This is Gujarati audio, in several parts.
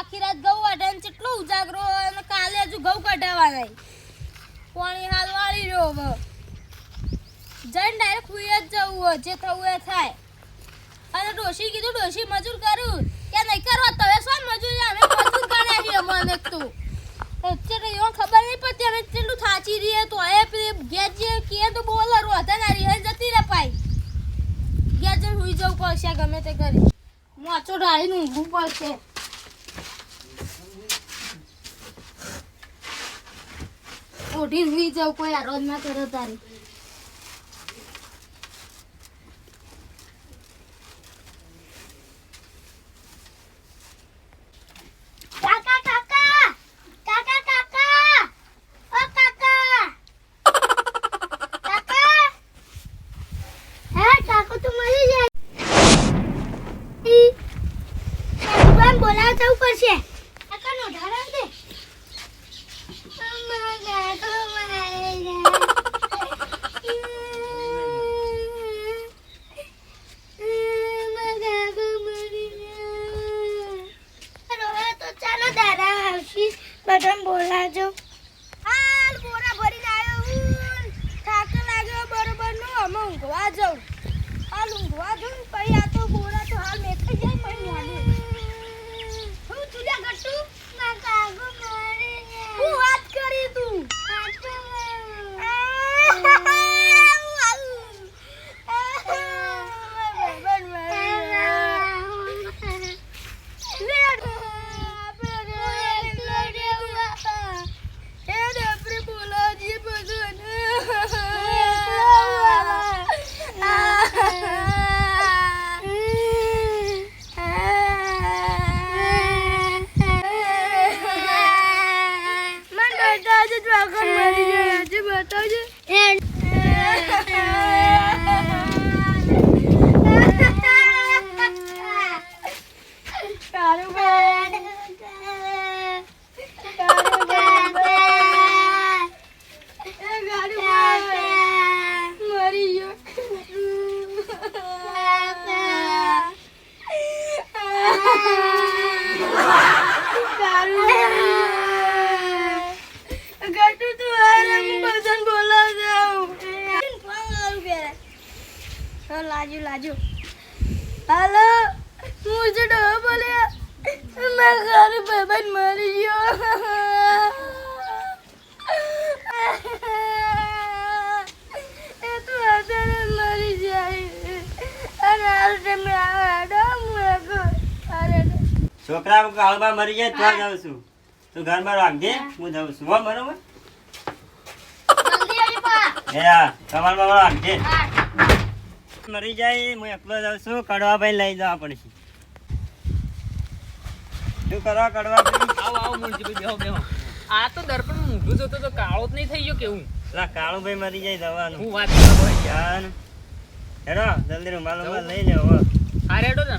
આખી રાત ઘઉં વાટે ને કેટલો ઉજાગરો અને કાલે હજુ ઘઉં કઢાવાના પાણી હાલ વાળી રહ્યો હવે. જઈને ડાયરેક્ટ હુઈ જ જવું હોય, જે થવું એ થાય. અને ડોશી કીધું, ડોશી, મજૂર કરું? કે નહીં કરવા તમે શું મજૂર અમે મજૂર છીએ મને તું. અત્યારે એવો ખબર નહીં પડતી, અમે કેટલું થાચી રહીએ તો એ ગેસ જે કે તો બોલર વધારે જતી રહે પાઈ ગેસ જઈને હુઈ જવું પડશે ગમે તે કરી. મોચો ઢાળીને ઊંઘવું પડશે ઓઢીને હુઈ જવું કોઈ આરોજ ના કરે તારી જાય ઉપર તો ચાલો દાદા આવશી. બધાને બોલાજો હાલ બોરા ભરીને આવ્યો થાક લાગ્યો બરોબર નો અમે ઊંઘવા જાઉં હાલ ઊંઘવા જાઉં પછી આ તો બોરા તો હાલ મેખાઈ જાય પણ ન્યાલે હું ચૂલ્યા ગટ્ટુ ના કાકો મરી જાય હું વાત કરી તું કાકો મરી ગયો ગટુ તું હારે હું બધાને બોલાવ જાઉં હા લાજુ લાજુ હાલો હું જે ડો બોલ્યા. મેં ઘરે બેબન મરી ગયો. એ તો અત્યારે મરી જાય. અને આ ટાઈમે આડો ડમ અરે છોકરા કાળબા મરી જાય તો જાઉં છું. તું ઘરમાં રાખજે હું જાઉં છું. હો બરોબર? હે હા તમારમાં રાખજે મરી જાય હું એકલો જાઉં છું કડવા ભાઈ લઈ જવા પડશે. શું કરવા કડવા ભાઈ? આવો આવો મુરજીભાઈ બેહો બેહો. આ તો દર્પણ ઊંધું જોતો તો કાળો જ નહીં થઈ ગયો કેવું લા કાળો ભાઈ મરી જાય જવાનું. હું વાત કરો ભાઈ જાન. હેડો જલ્દી રૂમાલ રૂમાલ લઈ લે હો હા રેડો ને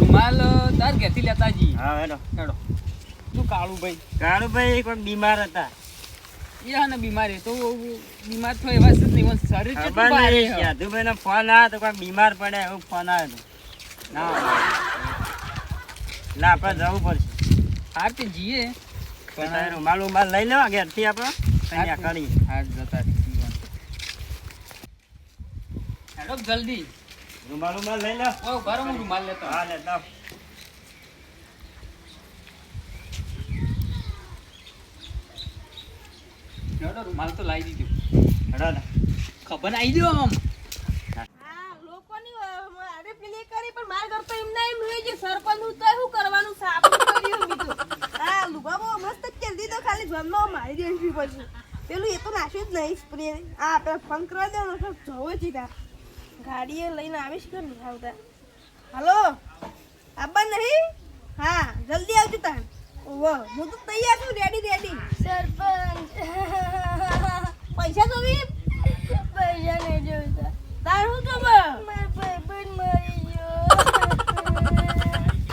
રૂમાલ તાર ઘેથી લેતા જી. હા હેડો. હેડો. તું કાળુ ભાઈ? કાળુ ભાઈ કોઈ બીમાર હતા. બીમાર તો બીમાર થયો એવા જ નહીં શરીર કેટલું ભારે નો ફોન આવ્યો તો કોઈ બીમાર પડે એવું ફોન આવ્યો હતો ના એટલે આપણે જવું પડશે. હાર તે જઈએ. પણ રૂમાલ રૂમાલ લઈ લેવા ઘેરથી આપણે? અહીંયા કરી જતા જલ્દી. રૂમાલ રૂમાલ લઈ લે. ઓ હું રૂમાલ લેતો હા લેતા હેડો રૂમાલ તો લાવી દીધું. હેડો ને. ખબર આવી આમ. અરે પેલી કરી પણ માર ઘર તો એમના એમ હોય છે સરપંચનું તો શું કરવાનું સાપ કર્યું બીજું હા લુગા બહુ મસ્ત જ કરી દીધો ખાલી જન્મ મારી દેવી પેલું એ તો નાખ્યું જ નહીં સ્પ્રે આ આપણે ફોન કરવા દો જવો ગાડીએ લઈને આવીશ કે નહીં આવતા? હલો? આબા નહીં? હા જલ્દી આવજો તાન ઓહો હું તો તૈયાર છું રેડી રેડી સરપંચ. પૈસા તો બી પૈસા નહીં જોઈતા તાર શું ખબર? મારો ભાઈબંધ મરી ગયો.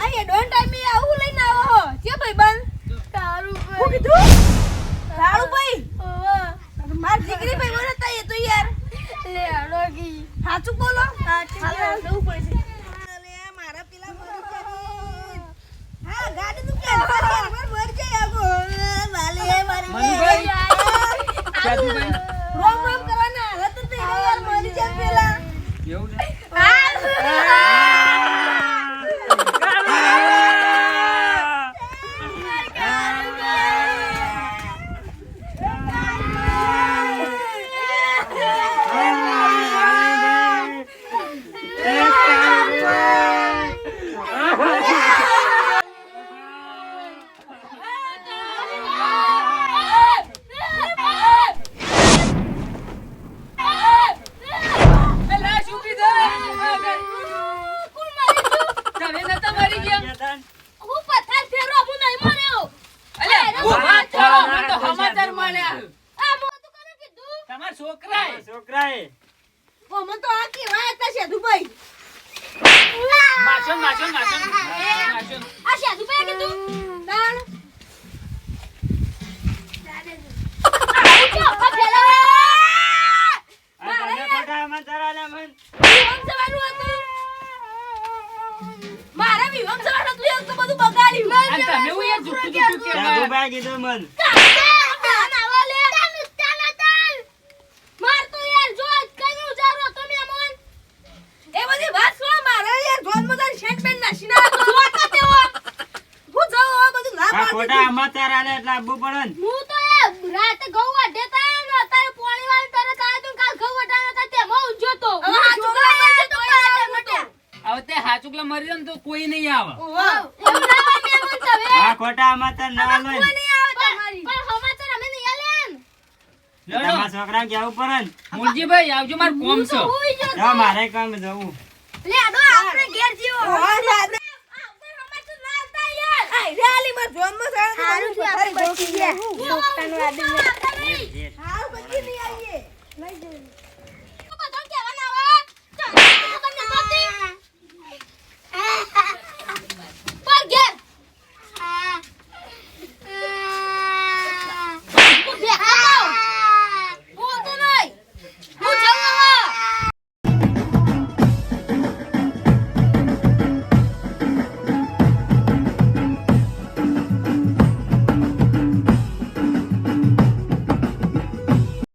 આ એડવાન્સ ટાઈમે આવું લઈને આવો હો. કે ભાઈબંધ તારું હું કીધું? તારું ભાઈ? માર દીકરી ભાઈ બોલે તા એ તો યાર. લે આડો કી સાચું બોલો? સાચું પડશે અરે મારા પેલા મરી હા છોકરાએ એવું છે છોકરાએ. ઓ મને તો આ કે હતું. મારા વિવાહ સવાર હતું બધું બગાડ્યું. તમે હું યાર જુઠ્ઠું જુઠ્ઠું કે જાદુભાઈ કીધું મન એ બધી વાત શું મારે યાર જોન મજાન શેક પેન નાસી ના તો જોવા કા તેવો હું જાઉં આ બધું ના આ પાડી ખોટા સમાચાર આલ્યા એટલે આપવું પડે ને હવે આ છોકરા મને તો પાડે મટે હવે તે હાચુકલા મરી જાય તો કોઈ નહીં આવે. હા ખોટા આમાં તાર ના આવે પણ સમાચાર આલો ને લડો. તમારા છોકરા કેવું પડે ને? મુરજીભાઈ આવજો માર કોમ છે. મારે કામ જવું. લે આડો ઓહો દાદા આ રેલી માં જોનમાં સારું સારું થયું આપણે બચી ગયા. હાલ જે- જે. બચી નહીં આવીએ લઈ જઈએ